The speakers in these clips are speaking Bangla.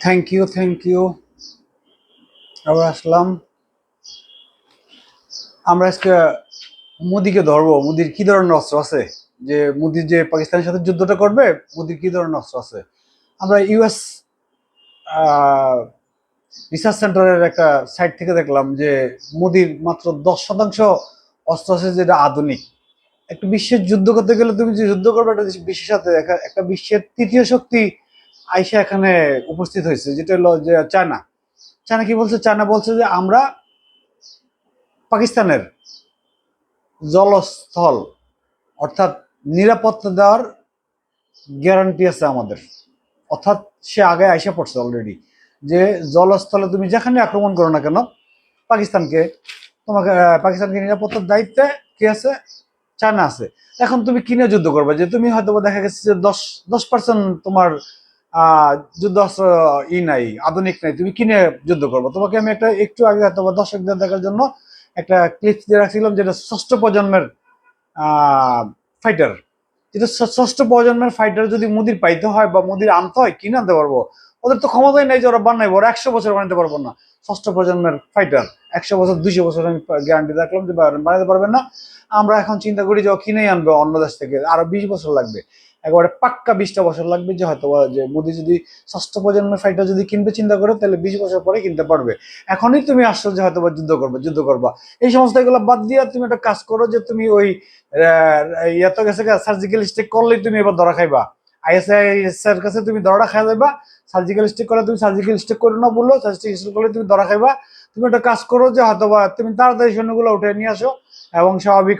থ্যাংক ইউ থ্যাংক ইউ আবার আসলাম। আমরা আজকে মোদিকে ধরবো। মোদির কি ধরনের অস্ত্র আছে? যে মোদির যে পাকিস্তানের সাথে যুদ্ধটা করবে, মোদির কি ধরনের অস্ত্র আছে? আমরা ইউএস রিসার্চ সেন্টারের একটা সাইট থেকে দেখলাম যে মোদির মাত্র দশ শতাংশ অস্ত্র আছে যেটা আধুনিক। একটা বিশ্বের যুদ্ধ করতে গেলে তুমি যে যুদ্ধ করবে একটা বিশ্বের সাথে একটা- একটা বিশ্বের তৃতীয় শক্তি আইসা এখানে উপস্থিত হয়েছে, যেটা হলো যে চায়না। চায়না কি বলছে? চায়না বলছে যে আমরা পাকিস্তানের জলস্থল, অর্থাৎ নিরাপত্তা দেওয়ার গ্যারান্টি আছে আমাদের। অর্থাৎ সে আগে আইসা পড়ছে অলরেডি যে জলস্থলে তুমি যেখানে আক্রমণ করো না কেন, পাকিস্তানকে তোমাকে পাকিস্তানকে নিরাপত্তার দায়িত্বে কি আছে? চায়না আছে। এখন তুমি কিনে যুদ্ধ করবে? যে তুমি হয়তো দেখা গেছে যে দশ দশ পার্সেন্ট তোমার যুদ্ধাস্ত্র ই নাই, আধুনিক নাই, তুমি কিনে যুদ্ধ করব? তোমাকে আমি একটা একটু আগে হয়তো দর্শকদের দেখার জন্য একটা ক্লিপ দিয়ে রাখছিলাম যেটা ষষ্ঠ প্রজন্মের ফাইটার যেটা ষষ্ঠ প্রজন্মের ফাইটার যদি মুদির পাইতে হয় বা মুদির আনতে হয়, কিনে আনতে পারব? ওদের তো ক্ষমতাই নাই যে ওরা বানাইবো, ওরা একশো বছর বানাতে পারব না। ষষ্ঠ প্রজন্মের ফাইটার একশো বছর, দুইশো বছর আমি গ্যারান্টি রাখলাম যে বানাতে পারবেন না। আমরা এখন চিন্তা করি যে ও কিনেই আনবে অন্য দেশ থেকে, আরও বিশ বছর লাগবে। একেবারে পাক্কা বিশটা বছর লাগবে যে হয়তো যে মোদি যদি ষষ্ঠ প্রজন্মের ফাইটার যদি কিনবে, চিন্তা করে তাহলে বিশ বছর পরে কিনতে পারবে। এখনই তুমি আসছো যে হয়তো যুদ্ধ করবে, যুদ্ধ করবা। এই সমস্ত এগুলো বাদ দিয়ে তুমি একটা কাজ করো যে তুমি ওই ইয়ে তো গেছে সার্জিক্যাল স্টেক করলেই তুমি এবার ধরা খাইবা। আইএসআইএস কাছে তুমি খাই যাবা সার্জিক্যাল তুমি সার্জিক্যাল করে না বলল সার্জিক্যাল করলে তুমি ধরা খাইবা। তুমি একটা কাজ করো যে তুমি তাড়াতাড়ি সৈন্যগুলো উঠে নিয়ে আসো এবং স্বাভাবিক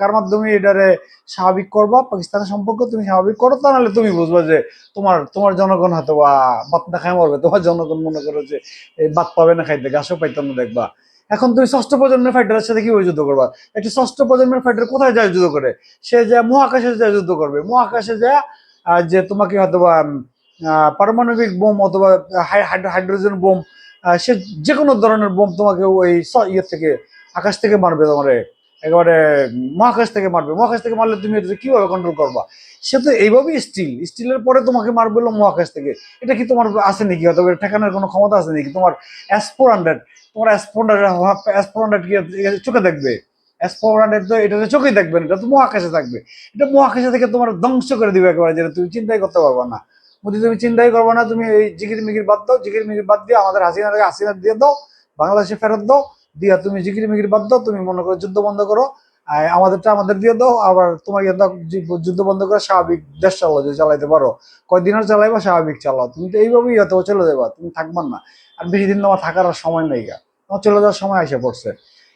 কার মাধ্যমে এটারে স্বাভাবিক করবা পাকিস্তানের সম্পর্ক তুমি স্বাভাবিক করো তা নাহলে তুমি বুঝবা যে তোমার তোমার জনগণ হয়তো বা বাত না খাই মরবে তোমার জনগণ মনে করো যে এই বাত পাবে না খাইতে ঘাসও পাইতাম না দেখবা। এখন তুমি ষষ্ঠ প্রজন্মের ফাইটারের সাথে কীভাবে যুদ্ধ করবা? একটি ষষ্ঠ প্রজন্মের ফাইটার কোথায় যায় যুদ্ধ করে? সে যে মহাকাশে যায় যুদ্ধ করবে মহাকাশে আহ, যে তোমাকে হয়তো পারমাণবিক বোম অথবা হাই- হাইড্রো- হাইড্রোজেন বোম সে যে কোনো ধরনের বোম তোমাকে ওই ইয়ে থেকে, আকাশ থেকে মারবে তোমারে। একেবারে মহাকাশ থেকে মারবে। মহাকাশ থেকে মারলে তুমি এটা কীভাবে কন্ট্রোল করবা? সে তো এইভাবেই স্টিল স্টিলের পরে তোমাকে মারবে মহাকাশ থেকে। এটা কি তোমার আছে নাকি? হয়তো ঠেকানোর কোনো ক্ষমতা আছে নাকি? তোমার ফোর হান্ড্রেড তোমার হান্ড্রেড এস ফোর হান্ড্রেড কি চোখে দেখবে? এস ফোর হান্ড্রেড তো এটা চোখেই দেখবে না এটা তো মহাকাশে থাকবে এটা মহাকাশে থেকে তোমার ধ্বংস করে দিবে একেবারে যেটা তুমি চিন্তাই করতে পারবা না যদি তুমি চিন্তাই করবে না তুমি এই জিকির মিকির বাদ দাও জিকির মিকির বাদ দিয়ে আমাদের হাসিনাকে হাসিনা দিয়ে দাও বাংলাদেশে ফেরত দাও দিয়া তুমি জিকির মিকির বাদ দাও তুমি মনে করো যুদ্ধ বন্ধ করো আমাদেরটা আমাদের দিয়ে দাও আবার তোমার ইয়ে দাও, যুদ্ধ বন্ধ করে স্বাভাবিক দেশ চালাও যে চালাইতে পারো কয়দিনের চালাইবা স্বাভাবিক চালাও তুমি তো এইভাবেই হয়তো চলে যাবা তুমি থাকবার না আর বেশি দিন তোমার থাকার আর সময় নেই গা তোমার চলে যাওয়ার সময় এসে পড়ছে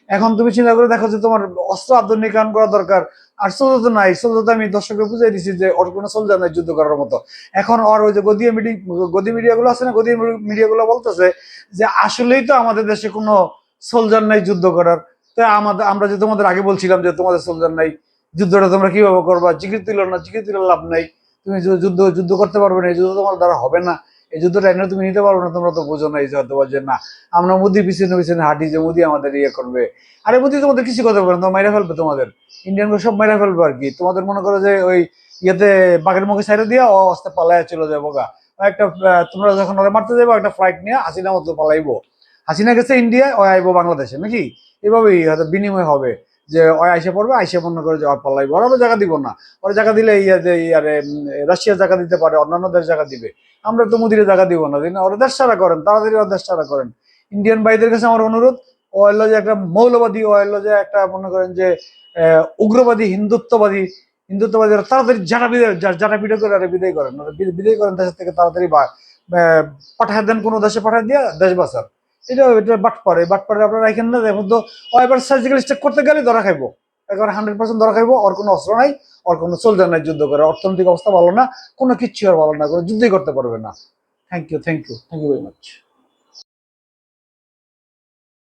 এখন তুমি চিন্তা করে দেখো যে তোমার অস্ত্র আধুনিকায়ন করা দরকার। আর সোজা তো নাই সোজা তো আমি দর্শককে বুঝাই দিছি যে ওর কোনো সোলজার নাই যুদ্ধ করার মতো। এখন ওর ওই যে গদিয়া মিডিয়া গদি মিডিয়াগুলো আছে না গদি মিডিয়াগুলো বলতেছে যে আসলেই তো আমাদের দেশে কোনো সোলজার নাই যুদ্ধ করার। তো আমাদের, আমরা যে তোমাদের আগে বলছিলাম যে তোমাদের সোলজার নাই, যুদ্ধটা তোমরা কীভাবে করবা? তুলো না তুলে লাভ নাই। তুমি যুদ্ধ যুদ্ধ করতে পারবে না যুদ্ধ তোমার দ্বারা হবে না। এই যুদ্ধটা এনে তুমি নিতে পারবে না, তোমরা তো বোঝো না এই যে যে না, আমরা মুদি পিছনে পিছনে হাঁটি যে মুদি আমাদের ইয়ে করবে। আরে মুদি তোমাদের কিছু পারবে না, তোমার মাইরা ফেলবে তোমাদের। ইন্ডিয়ান সব মাইরা ফেলবে আর কি। তোমাদের মনে করো যে ওই ইয়েতে বাঘের মুখে সাইডে দিয়ে ও অস্তে পালায় চলে যাব গা একটা তোমরা যখন ওরা মারতে যাব একটা ফ্লাইট নিয়ে হাসিনা মতো পালাইবো। হাসিনা গেছে ইন্ডিয়া ও আইবো বাংলাদেশে, নাকি? এভাবেই হয়তো বিনিময় হবে। যে ওই আইসে পড়বে আইসে মনে করে যে পালাইবো ওরা জায়গা দিব না। ওরা জায়গা দিলে ইয়ে যে ইয়ারে উম, রাশিয়া জায়গা দিতে পারে অন্যান্য দেশ জায়গা দিবে। আমরা তো মুদিরে জায়গা দিব না। দিন ওরা দেশ ছাড়া করেন তাড়াতাড়ি ওরা দেশ ছাড়া করেন। ইন্ডিয়ান ভাইদের কাছে আমার অনুরোধ ও যে একটা মৌলবাদী ও যে একটা মনে করেন যে উগ্রবাদী হিন্দুত্ববাদী হিন্দুত্ববাদী ওরা তাড়াতাড়ি জাটা বিদায় জাটা পিঠে করে ওরা বিদায় করেন। বিদায় করেন দেশের থেকে তাড়াতাড়ি পাঠায় দেন কোনো দেশে পাঠায় দিয়ে দেশ বাঁচার এটা এটা বাট পারে, বাট পরে আপনারা রাখেন না এখন তো, এবার সার্জিক্যাল স্টেক করতে গেলে ধরা খাইবো। একবার হান্ড্রেড পার্সেন্ট ধরা খাইবো, ওর কোনো অস্ত্র নাই, ওর কোনো সোলজার নাই যুদ্ধ করে। অর্থনৈতিক অবস্থা ভালো না, কোনো কিচ্ছু আর ভালো না করে যুদ্ধই করতে পারবে না। Thank you thank you thank you very much